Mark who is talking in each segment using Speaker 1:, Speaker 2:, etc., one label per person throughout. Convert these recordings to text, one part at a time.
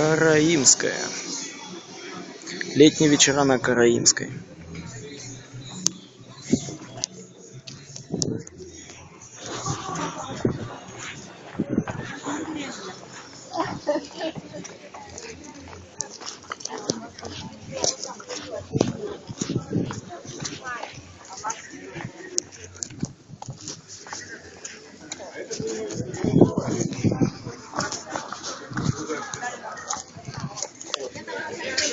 Speaker 1: караимская. Летние вечера на караимской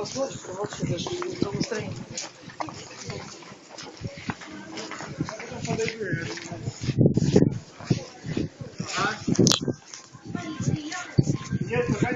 Speaker 2: послушаться, вообще даже не в том настроении. А? Нет, пока